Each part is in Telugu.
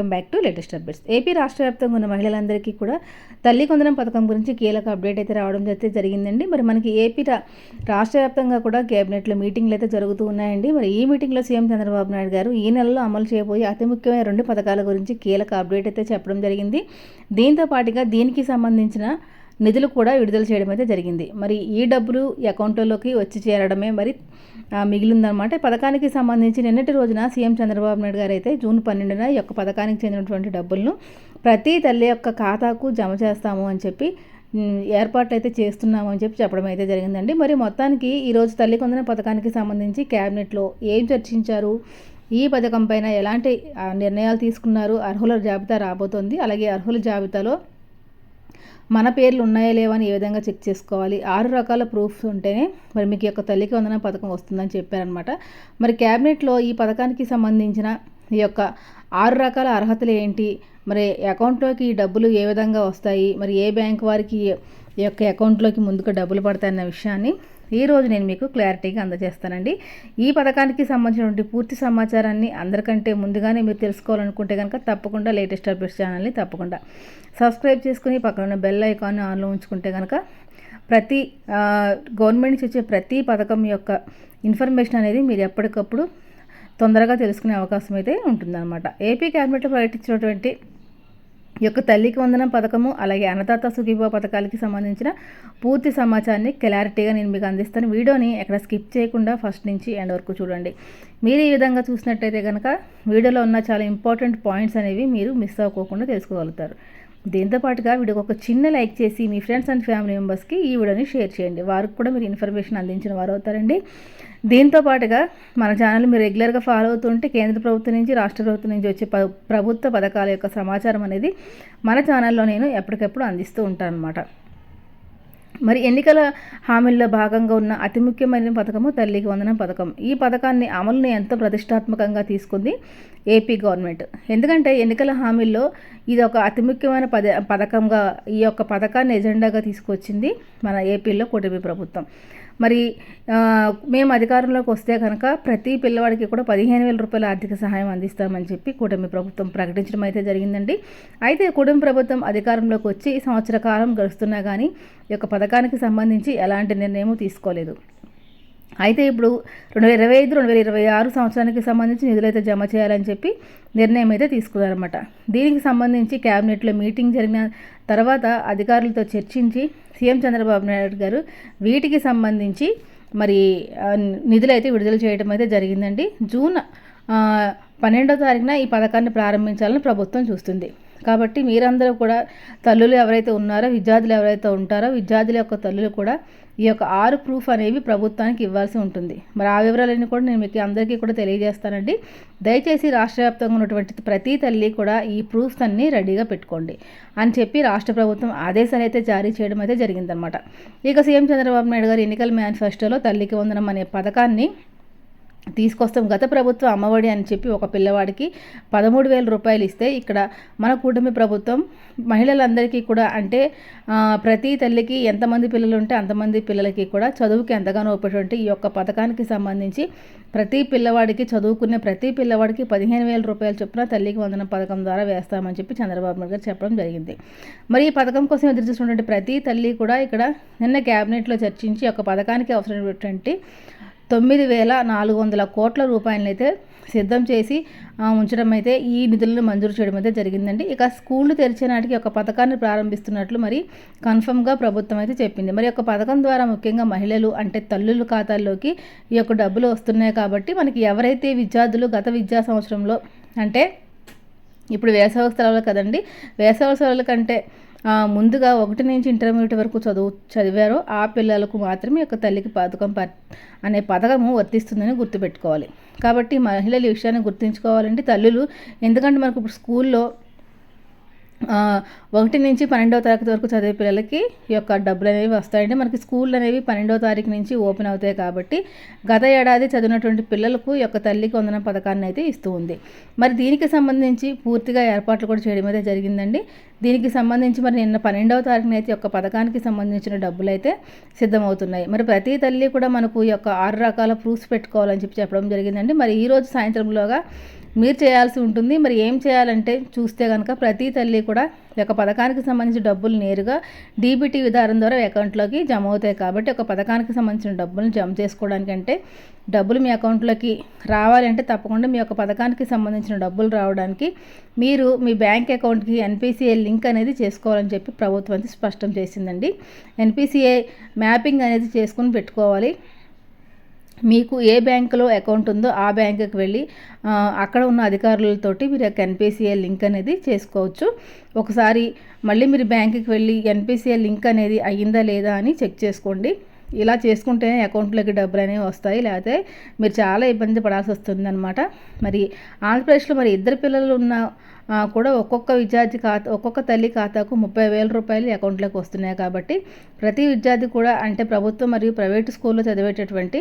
Welcome back to latest updates. AP రాష్ట్ర వ్యాప్తంగా ఉన్న మహిళలందరికీ కూడా తల్లి కొందరం పథకం గురించి కీలక అప్డేట్ అయితే రావడం అయితే జరిగిందండి. మరి మనకి ఏపీ రాష్ట్ర వ్యాప్తంగా కూడా కేబినెట్లో మీటింగ్లు అయితే జరుగుతూ ఉన్నాయండి. మరి ఈ మీటింగ్లో సీఎం చంద్రబాబు నాయుడు గారు ఈ నెలలో అమలు చేయబోయే అతి ముఖ్యమైన రెండు పథకాల గురించి కీలక అప్డేట్ అయితే చెప్పడం జరిగింది. దీంతో పాటుగా దీనికి సంబంధించిన నిధులు కూడా విడుదల చేయడం అయితే జరిగింది. మరి ఈ డబ్బులు అకౌంట్లోకి వచ్చి చేరడమే మరి మిగిలిందనమాట పథకానికి సంబంధించి నిన్నటి రోజున సీఎం చంద్రబాబు నాయుడు గారు అయితే జూన్ పన్నెండున ఈ యొక్క పథకానికి చెందినటువంటి డబ్బులను ప్రతి తల్లి యొక్క ఖాతాకు జమ చేస్తాము అని చెప్పి ఏర్పాట్లు అయితే చేస్తున్నాము అని చెప్పి చెప్పడం అయితే జరిగిందండి. మరి మొత్తానికి ఈరోజు తల్లి కొందన పథకానికి సంబంధించి క్యాబినెట్లో ఏం చర్చించారు? ఈ పథకం పైన ఎలాంటి నిర్ణయాలు తీసుకున్నారు? అర్హుల జాబితా రాబోతోంది. అలాగే అర్హుల జాబితాలో మన పేర్లు ఉన్నాయా లేవా అని ఏ విధంగా చెక్ చేసుకోవాలి? ఆరు రకాల ప్రూఫ్స్ ఉంటేనే మరి మీకు యొక్క తల్లికి వందన పథకం వస్తుందని చెప్పారనమాట మరి క్యాబినెట్లో ఈ పథకానికి సంబంధించిన ఈ యొక్క ఆరు రకాల అర్హతలు ఏంటి? మరి అకౌంట్లోకి ఈ డబ్బులు ఏ విధంగా వస్తాయి? మరి ఏ బ్యాంక్ వారికి ఈ యొక్క అకౌంట్లోకి ముందుకు డబ్బులు పడతాయన్న విషయాన్ని ఈరోజు నేను మీకు క్లారిటీగా అందజేస్తానండి. ఈ పథకానికి సంబంధించినటువంటి పూర్తి సమాచారాన్ని అందరికంటే ముందుగానే మీరు తెలుసుకోవాలనుకుంటే కనుక తప్పకుండా లేటెస్ట్ అప్డేట్స్ ఛానల్ని తప్పకుండా సబ్స్క్రైబ్ చేసుకుని పక్కన ఉన్న బెల్ ఐకాన్ ఆన్లో ఉంచుకుంటే కనుక ప్రతి గవర్నమెంట్ నుంచి వచ్చే ప్రతి పథకం యొక్క ఇన్ఫర్మేషన్ అనేది మీరు ఎప్పటికప్పుడు తొందరగా తెలుసుకునే అవకాశం అయితే ఉంటుందన్నమాట. ఏపీ క్యాబినెట్లో ప్రకటించినటువంటి యొక్క తల్లికి వందనం పథకము అలాగే అన్నదాత సుఖీభవ పథకాలకి సంబంధించిన పూర్తి సమాచారాన్ని క్లారిటీగా నేను మీకు అందిస్తాను. వీడియోని ఎక్కడ స్కిప్ చేయకుండా ఫస్ట్ నుంచి ఎండ్ వరకు చూడండి. మీరు ఈ విధంగా చూసినట్టయితే కనుక వీడియోలో ఉన్న చాలా ఇంపార్టెంట్ పాయింట్స్ అనేవి మీరు మిస్ అవ్వకోకుండా తెలుసుకోగలుగుతారు. దీంతో పాటుగా వీడియోకి ఒక చిన్న లైక్ చేసి మీ ఫ్రెండ్స్ అండ్ ఫ్యామిలీ మెంబర్స్కి ఈ వీడియోని షేర్ చేయండి. వారికి కూడా మీరు ఇన్ఫర్మేషన్ అందించిన వారు అవుతారండి. దీంతో పాటుగా మన ఛానల్ మీరు రెగ్యులర్గా ఫాలో అవుతుంటే కేంద్ర ప్రభుత్వం నుంచి రాష్ట్ర ప్రభుత్వం నుంచి వచ్చే ప్రభుత్వ పథకాల యొక్క సమాచారం అనేది మన ఛానల్లో నేను ఎప్పటికప్పుడు అందిస్తూ ఉంటాను అనమాట మరి ఎన్నికల హామీల్లో భాగంగా ఉన్న అతి ముఖ్యమైన పథకము తల్లికి వందనం పథకం. ఈ పథకాన్ని అమలును ఎంతో ప్రతిష్టాత్మకంగా తీసుకుంది ఏపీ గవర్నమెంట్. ఎందుకంటే ఎన్నికల హామీల్లో ఇది ఒక అతి ముఖ్యమైన పద పథకంగా ఈ యొక్క పథకాన్ని ఎజెండాగా తీసుకొచ్చింది మన ఏపీలో కూటమి ప్రభుత్వం. మరి మేము అధికారంలోకి వస్తే కనుక ప్రతి పిల్లవాడికి కూడా పదిహేను వేల రూపాయల ఆర్థిక సహాయం అందిస్తామని చెప్పి కూటమి ప్రభుత్వం ప్రకటించడం అయితే జరిగిందండి. అయితే కూటమి ప్రభుత్వం అధికారంలోకి వచ్చి సంవత్సర కాలం గడుస్తున్నా కానీ ఈ యొక్క పథకానికి సంబంధించి ఎలాంటి నిర్ణయం తీసుకోలేదు. అయితే ఇప్పుడు రెండు వేల ఇరవై ఐదు రెండు వేల ఇరవై ఆరు సంవత్సరానికి సంబంధించి నిధులైతే జమ చేయాలని చెప్పి నిర్ణయం అయితే తీసుకున్నారన్నమాట. దీనికి సంబంధించి క్యాబినెట్లో మీటింగ్ జరిగిన తర్వాత అధికారులతో చర్చించి సీఎం చంద్రబాబు నాయుడు గారు వీటికి సంబంధించి మరి నిధులు అయితే విడుదల చేయడం అయితే జరిగిందండి. జూన్ పన్నెండో తారీఖున ఈ పథకాన్ని ప్రారంభించాలని ప్రభుత్వం చూస్తుంది. కాబట్టి మీరందరూ కూడా తల్లులు ఎవరైతే ఉన్నారో విద్యార్థులు ఎవరైతే ఉంటారో విద్యార్థుల యొక్క తల్లులు కూడా ఈ యొక్క ఆరు ప్రూఫ్ అనేవి ప్రభుత్వానికి ఇవ్వాల్సి ఉంటుంది. మరి ఆ వివరాలన్నీ కూడా నేను మీకు అందరికీ కూడా తెలియజేస్తానండి. దయచేసి రాష్ట్ర వ్యాప్తంగా ఉన్నటువంటి ప్రతి తల్లి కూడా ఈ ప్రూఫ్స్ అన్నీ రెడీగా పెట్టుకోండి అని చెప్పి రాష్ట్ర ప్రభుత్వం ఆదేశాలు అయితే జారీ చేయడం అయితే జరిగిందనమాట ఇక సీఎం చంద్రబాబు నాయుడు గారు ఎన్నికల మేనిఫెస్టోలో తల్లికి వందనం అనే పథకాన్ని తీసుకొస్తాం. గత ప్రభుత్వం అమ్మఒడి అని చెప్పి ఒక పిల్లవాడికి పదమూడు వేల రూపాయలు ఇస్తే ఇక్కడ మన కూటమి ప్రభుత్వం మహిళలందరికీ కూడా అంటే ప్రతి తల్లికి ఎంతమంది పిల్లలు ఉంటే అంతమంది పిల్లలకి కూడా చదువుకి ఎంతగానో ఉపయోగపడి ఈ యొక్క పథకానికి సంబంధించి ప్రతి పిల్లవాడికి చదువుకునే ప్రతి పిల్లవాడికి పదిహేను వేల రూపాయలు చొప్పున తల్లికి వందన పథకం ద్వారా వేస్తామని చెప్పి చంద్రబాబు నాయుడు గారు చెప్పడం జరిగింది. మరి ఈ పథకం కోసం ఎదురు చూసినటువంటి ప్రతి తల్లి కూడా ఇక్కడ నిన్న క్యాబినెట్లో చర్చించి ఒక పథకానికి అవసరమైనటువంటి తొమ్మిది వేల నాలుగు వందల కోట్ల రూపాయలనైతే సిద్ధం చేసి ఉంచడం అయితే ఈ నిధులను మంజూరు చేయడం అయితే జరిగిందండి. ఇక స్కూళ్ళు తెరిచే నాటికి ఒక పథకాన్ని ప్రారంభిస్తున్నట్లు మరి కన్ఫర్మ్గా ప్రభుత్వం అయితే చెప్పింది. మరి ఒక పథకం ద్వారా ముఖ్యంగా మహిళలు అంటే తల్లుల ఖాతాల్లోకి ఈ యొక్క డబ్బులు వస్తున్నాయి కాబట్టి మనకి ఎవరైతే విద్యార్థులు గత విద్యా సంవత్సరంలో అంటే ఇప్పుడు వేసవ స్థలాలు కదండి వేసవ స్థలాల కంటే ముందుగా ఒకటి నుంచి ఇంటర్మీడియట్ వరకు చదువు చదివారో ఆ పిల్లలకు మాత్రమే యొక్క తల్లికి పథకం అనే పథకము వర్తిస్తుందని గుర్తుపెట్టుకోవాలి. కాబట్టి మహిళల విషయాన్ని గుర్తుంచుకోవాలంటే తల్లులు ఎందుకంటే మనకు ఇప్పుడు స్కూల్లో ఒకటి నుంచి పన్నెండవ తరగతి వరకు చదివే పిల్లలకి ఈ యొక్క డబ్బులు అనేవి వస్తాయండి. మనకి స్కూళ్ళు అనేవి పన్నెండవ తారీఖు నుంచి ఓపెన్ అవుతాయి కాబట్టి గత ఏడాది చదివినటువంటి పిల్లలకు ఈ యొక్క తల్లికి వందన పథకాన్ని అయితే ఇస్తూ ఉంది. మరి దీనికి సంబంధించి పూర్తిగా ఏర్పాట్లు కూడా చేయడం అయితే జరిగిందండి. దీనికి సంబంధించి మరి నిన్న పన్నెండవ తారీఖున అయితే యొక్క పథకానికి సంబంధించిన డబ్బులు అయితే సిద్ధమవుతున్నాయి. మరి ప్రతి తల్లి కూడా మనకు ఈ యొక్క ఆరు రకాల ప్రూఫ్స్ పెట్టుకోవాలని చెప్పి చెప్పడం జరిగిందండి. మరి ఈరోజు సాయంత్రంలోగా మీరు చేయాల్సి ఉంటుంది. మరి ఏం చేయాలంటే చూస్తే కనుక ప్రతి తల్లి కూడా ఒక పథకానికి సంబంధించిన డబ్బులు నేరుగా డీబీటీ విధానం ద్వారా అకౌంట్లోకి జమ అవుతాయి. కాబట్టి ఒక పథకానికి సంబంధించిన డబ్బులను జమ చేసుకోవడానికి అంటే డబ్బులు మీ అకౌంట్లోకి రావాలంటే తప్పకుండా మీ యొక్క పథకానికి సంబంధించిన డబ్బులు రావడానికి మీరు మీ బ్యాంక్ అకౌంట్కి ఎన్పిసిఐ లింక్ అనేది చేసుకోవాలని చెప్పి ప్రభుత్వం స్పష్టం చేసిందండి. ఎన్పిసిఐ మ్యాపింగ్ అనేది చేసుకుని పెట్టుకోవాలి. మీకు ఏ బ్యాంకులో అకౌంట్ ఉందో ఆ బ్యాంకుకి వెళ్ళి అక్కడ ఉన్న అధికారులతోటి మీరు యొక్క ఎన్పిసిఐ లింక్ అనేది చేసుకోవచ్చు. ఒకసారి మళ్ళీ మీరు బ్యాంకుకి వెళ్ళి ఎన్పిసిఐ లింక్ అనేది అయ్యిందా లేదా అని చెక్ చేసుకోండి. ఇలా చేసుకుంటేనే అకౌంట్లోకి డబ్బులు అనేవి వస్తాయి. లేకపోతే మీరు చాలా ఇబ్బంది పడాల్సి వస్తుంది అనమాట మరి ఆంధ్రప్రదేశ్లో మరి ఇద్దరు పిల్లలు ఉన్న కూడా ఒక్కొక్క విద్యార్థి ఖాతా ఒక్కొక్క తల్లి ఖాతాకు ముప్పై వేల రూపాయలు అకౌంట్లోకి వస్తున్నాయి కాబట్టి ప్రతి విద్యార్థి కూడా అంటే ప్రభుత్వం మరియు ప్రైవేటు స్కూల్లో చదివేటటువంటి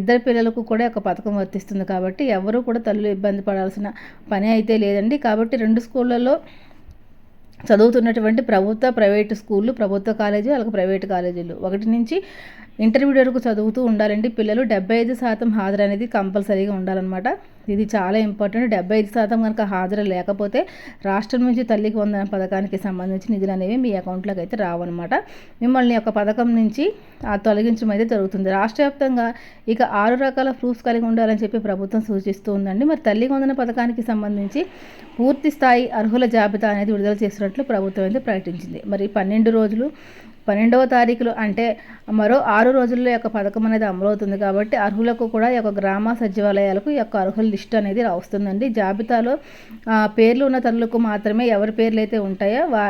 ఇద్దరు పిల్లలకు కూడా ఒక పథకం వర్తిస్తుంది కాబట్టి ఎవరు కూడా తల్లులు ఇబ్బంది పడాల్సిన పని అయితే లేదండి. కాబట్టి రెండు స్కూళ్ళల్లో చదువుతున్నటువంటి ప్రభుత్వ ప్రైవేటు స్కూళ్ళు ప్రభుత్వ కాలేజీ అలాగే ప్రైవేటు కాలేజీలు. ఒకటి నుంచి ఇంటర్మీడియట్ వరకు చదువుతూ ఉండాలండి. పిల్లలు డెబ్బై ఐదు శాతం హాజరు అనేది కంపల్సరీగా ఉండాలన్నమాట. ఇది చాలా ఇంపార్టెంట్. డెబ్బై ఐదు శాతం కనుక హాజరు లేకపోతే రాష్ట్రం నుంచి తల్లికి వందన పథకానికి సంబంధించి నిధులు అనేవి మీ అకౌంట్లోకి అయితే రావన్నమాట. మిమ్మల్ని ఒక పథకం నుంచి తొలగించడం అయితే జరుగుతుంది. రాష్ట్ర వ్యాప్తంగా ఇక ఆరు రకాల ప్రూఫ్స్ కలిగి ఉండాలని చెప్పి ప్రభుత్వం సూచిస్తూ ఉందండి. మరి తల్లి వందన పథకానికి సంబంధించి పూర్తి స్థాయి అర్హుల జాబితా అనేది విడుదల చేసినట్లు ప్రభుత్వం అయితే ప్రకటించింది. మరి పన్నెండు రోజులు పన్నెండవ తారీఖులు అంటే మరో ఆరు రోజుల్లో యొక్క పథకం అనేది అమలవుతుంది కాబట్టి అర్హులకు కూడా ఈ యొక్క గ్రామ సచివాలయాలకు ఈ యొక్క అర్హుల లిస్ట్ అనేది వస్తుందండి జాబితాలో పేర్లు ఉన్న తల్లులకు మాత్రమే ఎవరి పేర్లు అయితే ఉంటాయో వా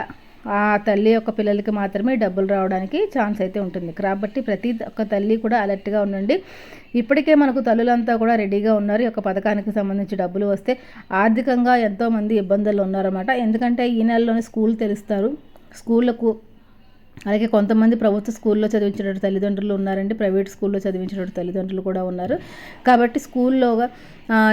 ఆ తల్లి యొక్క పిల్లలకి మాత్రమే డబ్బులు రావడానికి ఛాన్స్ అయితే ఉంటుంది. కాబట్టి ప్రతి ఒక్క తల్లి కూడా అలర్ట్గా ఉండండి. ఇప్పటికే మనకు తల్లులంతా కూడా రెడీగా ఉన్నారు. ఈ యొక్క పథకానికి సంబంధించి డబ్బులు వస్తే ఆర్థికంగా ఎంతోమంది ఇబ్బందులు ఉన్నారన్నమాట. ఎందుకంటే ఈ నెలలోనే స్కూల్ తెరుస్తారు. స్కూళ్ళకు అలాగే కొంతమంది ప్రభుత్వ స్కూల్లో చదివించిన తల్లిదండ్రులు ఉన్నారండి ప్రైవేట్ స్కూల్లో చదివించిన తల్లిదండ్రులు కూడా ఉన్నారు. కాబట్టి స్కూల్లోగా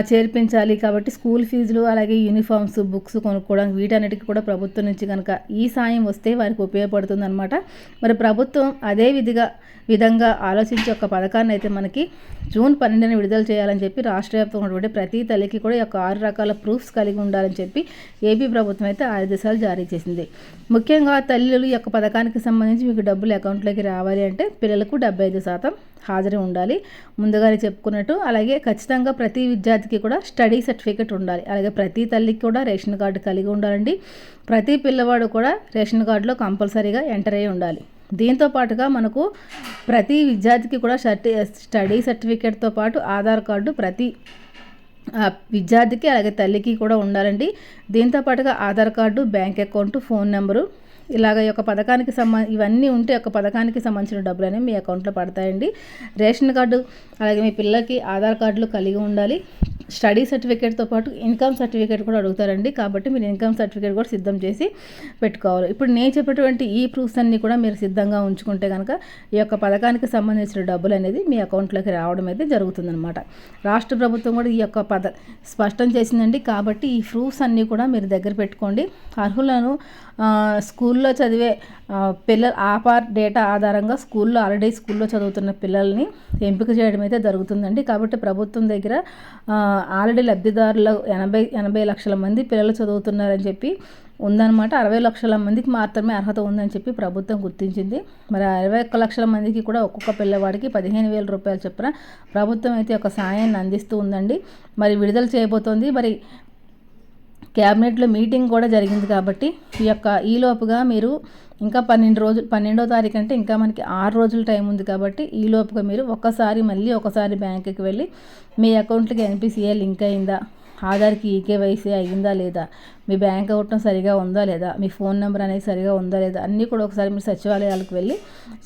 చేర్పించాలి కాబట్టి స్కూల్ ఫీజులు అలాగే యూనిఫామ్స్ బుక్స్ కొనుక్కోవడానికి వీటన్నిటికీ కూడా ప్రభుత్వం నుంచి కనుక ఈ సాయం వస్తే వారికి ఉపయోగపడుతుంది అనమాట మరి ప్రభుత్వం అదే విధిగా విధంగా ఆలోచించి ఒక పథకాన్ని అయితే మనకి జూన్ పన్నెండున విడుదల చేయాలని చెప్పి రాష్ట్ర వ్యాప్తంగా ఉన్నటువంటి ప్రతి తల్లికి కూడా యొక్క ఆరు రకాల ప్రూఫ్స్ కలిగి ఉండాలని చెప్పి ఏపీ ప్రభుత్వం అయితే ఆదేశాలు జారీ చేసింది. ముఖ్యంగా తల్లులు యొక్క పథకానికి సంబంధించి మీకు డబ్బులు అకౌంట్లోకి రావాలి అంటే పిల్లలకు డెబ్బై ఐదు శాతం హాజరు ఉండాలి. ముందుగానే చెప్పుకున్నట్టు అలాగే ఖచ్చితంగా ప్రతి విద్యార్థికి కూడా స్టడీ సర్టిఫికేట్ ఉండాలి. అలాగే ప్రతి తల్లికి కూడా రేషన్ కార్డు కలిగి ఉండాలండి. ప్రతి పిల్లవాడు కూడా రేషన్ కార్డులో కంపల్సరీగా ఎంటర్ అయ్యి ఉండాలి. దీంతో పాటుగా మనకు ప్రతి విద్యార్థికి కూడా సర్టి స్టడీ సర్టిఫికేట్తో పాటు ఆధార్ కార్డు ప్రతి విద్యార్థికి అలాగే తల్లికి కూడా ఉండాలండి. దీంతో పాటుగా Aadhaar card bank account phone number ఇలాగ యొక్క పథకానికి సంబంధ ఇవన్నీ ఉంటే ఒక పథకానికి సంబంధించిన డబ్బులు అనేవి మీ అకౌంట్లో పడతాయండి. రేషన్ కార్డు అలాగే మీ పిల్లలకి ఆధార్ కార్డులు కలిగి ఉండాలి. స్టడీ సర్టిఫికేట్తో పాటు ఇన్కమ్ సర్టిఫికేట్ కూడా అడుగుతారండి. కాబట్టి మీరు ఇన్కమ్ సర్టిఫికేట్ కూడా సిద్ధం చేసి పెట్టుకోవాలి. ఇప్పుడు నేను చెప్పేటువంటి ఈ ప్రూఫ్స్ అన్నీ కూడా మీరు సిద్ధంగా ఉంచుకుంటే కనుక ఈ యొక్క పథకానికి సంబంధించిన డబ్బులు అనేది మీ అకౌంట్లోకి రావడం అయితే జరుగుతుందనమాట రాష్ట్ర ప్రభుత్వం కూడా ఈ యొక్క పద స్పష్టం చేసిందండి. కాబట్టి ఈ ప్రూఫ్స్ అన్నీ కూడా మీరు దగ్గర పెట్టుకోండి. అర్హులను స్కూల్లో చదివే పిల్లల ఆపార్ డేటా ఆధారంగా స్కూల్లో ఆల్రెడీ స్కూల్లో చదువుతున్న పిల్లల్ని ఎంపిక చేయడం అయితే జరుగుతుందండి. కాబట్టి ప్రభుత్వం దగ్గర ఆల్రెడీ లబ్ధిదారులు ఎనభై ఎనభై లక్షల మంది పిల్లలు చదువుతున్నారని చెప్పి ఉందన్నమాట. అరవై లక్షల మందికి మాత్రమే అర్హత ఉందని చెప్పి ప్రభుత్వం గుర్తించింది. మరి అరవై ఒక్క లక్షల మందికి కూడా ఒక్కొక్క పిల్లవాడికి పదిహేను వేల రూపాయలు చొప్పున ప్రభుత్వం అయితే ఒక సాయాన్ని అందిస్తూ ఉందండి. మరి విడుదల చేయబోతోంది. మరి క్యాబినెట్లో మీటింగ్ కూడా జరిగింది కాబట్టి ఈ యొక్క ఈలోపుగా మీరు ఇంకా పన్నెండు రోజులు పన్నెండో తారీఖు అంటే ఇంకా మనకి ఆరు రోజుల టైం ఉంది కాబట్టి ఈ లోపుగా మీరు ఒక్కసారి మళ్ళీ ఒకసారి బ్యాంకుకి వెళ్ళి మీ అకౌంట్కి ఎన్పిసిఏ లింక్ అయిందా? ఆధార్కి ఈకేవైసీ అయ్యిందా లేదా? మీ బ్యాంక్ అకౌంట్ సరిగా ఉందా లేదా? మీ ఫోన్ నెంబర్ అనేది సరిగా ఉందా లేదా? అన్నీ కూడా ఒకసారి మీరు సచివాలయాలకు వెళ్ళి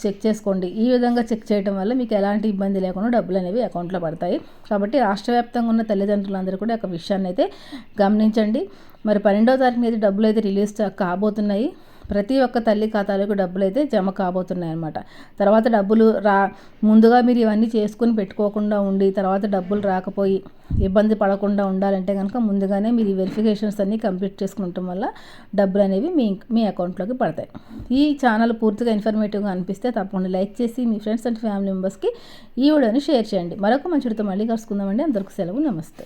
చెక్ చేసుకోండి. ఈ విధంగా చెక్ చేయడం వల్ల మీకు ఎలాంటి ఇబ్బంది లేకుండా డబ్బులు అనేవి అకౌంట్లో పడతాయి. కాబట్టి రాష్ట్ర వ్యాప్తంగా ఉన్న తల్లిదండ్రులందరూ కూడా ఒక విషయాన్ని అయితే గమనించండి. మరి పన్నెండవ తారీఖున అయితే డబ్బులు అయితే రిలీజ్ కాబోతున్నాయి. ప్రతి ఒక్క తల్లి ఖాతాలకు డబ్బులు అయితే జమ కాబోతున్నాయి అనమాట తర్వాత డబ్బులు రా ముందుగా మీరు ఇవన్నీ చేసుకుని పెట్టుకోకుండా ఉండి తర్వాత డబ్బులు రాకపోయి ఇబ్బంది పడకుండా ఉండాలంటే కనుక ముందుగానే మీరు ఈ వెరిఫికేషన్స్ అన్నీ కంప్లీట్ చేసుకుంటాం వల్ల డబ్బులు అనేవి మీ మీ అకౌంట్లోకి పడతాయి. ఈ ఛానల్ పూర్తిగా ఇన్ఫర్మేటివ్గా అనిపిస్తే తప్పకుండా లైక్ చేసి మీ ఫ్రెండ్స్ అండ్ ఫ్యామిలీ మెంబర్స్కి ఈ వీడియోని షేర్ చేయండి. మరొక మంచితో మళ్ళీ కలుసుకుందామండి. అందరికీ సెలవు. నమస్తే.